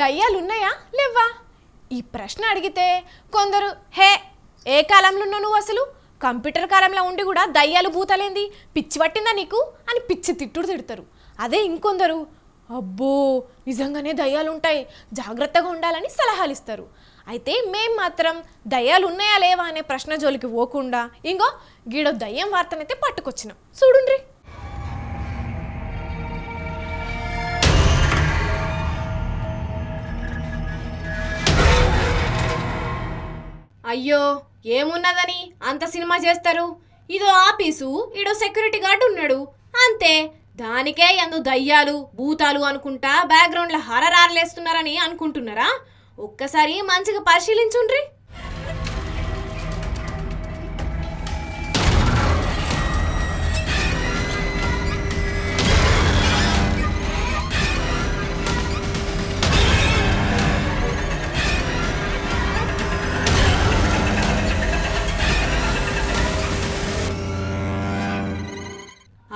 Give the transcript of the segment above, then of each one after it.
దయ్యాలున్నాయా? లేవా ఈ ప్రశ్న అడిగితే కొందరు హే ఏ కాలంలో నువ్వు అసలు? కంప్యూటర్ కాలంలో ఉండి కూడా దయ్యాలు భూతాలేంది? పిచ్చి పట్టిందా నీకు? అని పిచ్చి తిట్టుడు తిడతారు. అదే ఇంకొందరు అబ్బో నిజంగానే దయ్యాలు ఉంటాయి జాగ్రత్తగా ఉండాలని సలహాలు ఇస్తారు అయితే మేం మాత్రం దయ్యాలు ఉన్నాయా లేవా అనే ప్రశ్న జోలికి పోకుండా ఇంకో గీడో దయ్యం వార్తనైతే పట్టుకొచ్చినాం. చూడుండ్రి. అయ్యో ఏమున్నదని అంత సినిమా చేస్తారు? ఇదో ఆఫీసు ఇడో సెక్యూరిటీ గార్డు ఉన్నాడు. అంతే దానికే ఎందు దయ్యాలు భూతాలు అనుకుంటా బ్యాక్గ్రౌండ్లో హరరారలేస్తున్నారని అనుకుంటున్నారా? ఒక్కసారి మంచిగా పరిశీలించుండ్రి.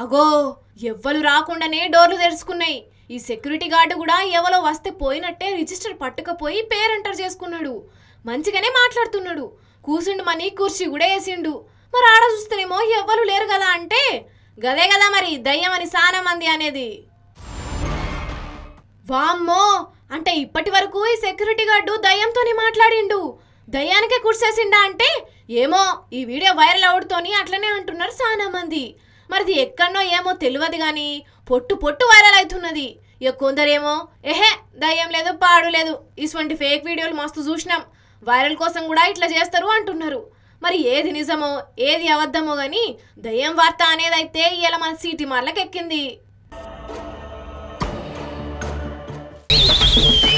అగో ఎవ్వరు రాకుండానే డోర్లు తెరుచుకున్నాయి. ఈ సెక్యూరిటీ గార్డు కూడా ఎవరో వస్తే పోయినట్టే రిజిస్టర్ పట్టుకపోయి పేరు ఎంటర్ చేసుకున్నాడు. మంచిగానే మాట్లాడుతున్నాడు. కూసుండు మనీ కుర్చీ కూడా వేసిండు. మరి ఆడ చూస్తేనేమో ఎవ్వరు లేరు కదా అంటే గదే కదా మరి దయ్యమని అని సానా మంది అనేది. వామ్మో అంటే ఇప్పటి వరకు ఈ సెక్యూరిటీ గార్డు దయ్యంతోనే మాట్లాడిండు. దయ్యానికే కుర్చేసిండా అంటే ఏమో ఈ వీడియో వైరల్ అవడుతోని అట్లనే అంటున్నారు చాలా మంది మరిది ఎక్కడనో ఏమో తెలియదు కానీ పొట్టు పొట్టు వైరల్ అవుతున్నది. ఇక కొందరేమో ఎహే దయ్యం లేదు పాడు లేదు. ఇటువంటి ఫేక్ వీడియోలు మస్తు చూసినాం. వైరల్ కోసం కూడా ఇట్లా చేస్తారు అంటున్నారు. మరి ఏది నిజమో ఏది అబద్ధమో కానీ దయ్యం వార్త అనేదైతే ఇలా మన సీటీ మార్లకెక్కింది.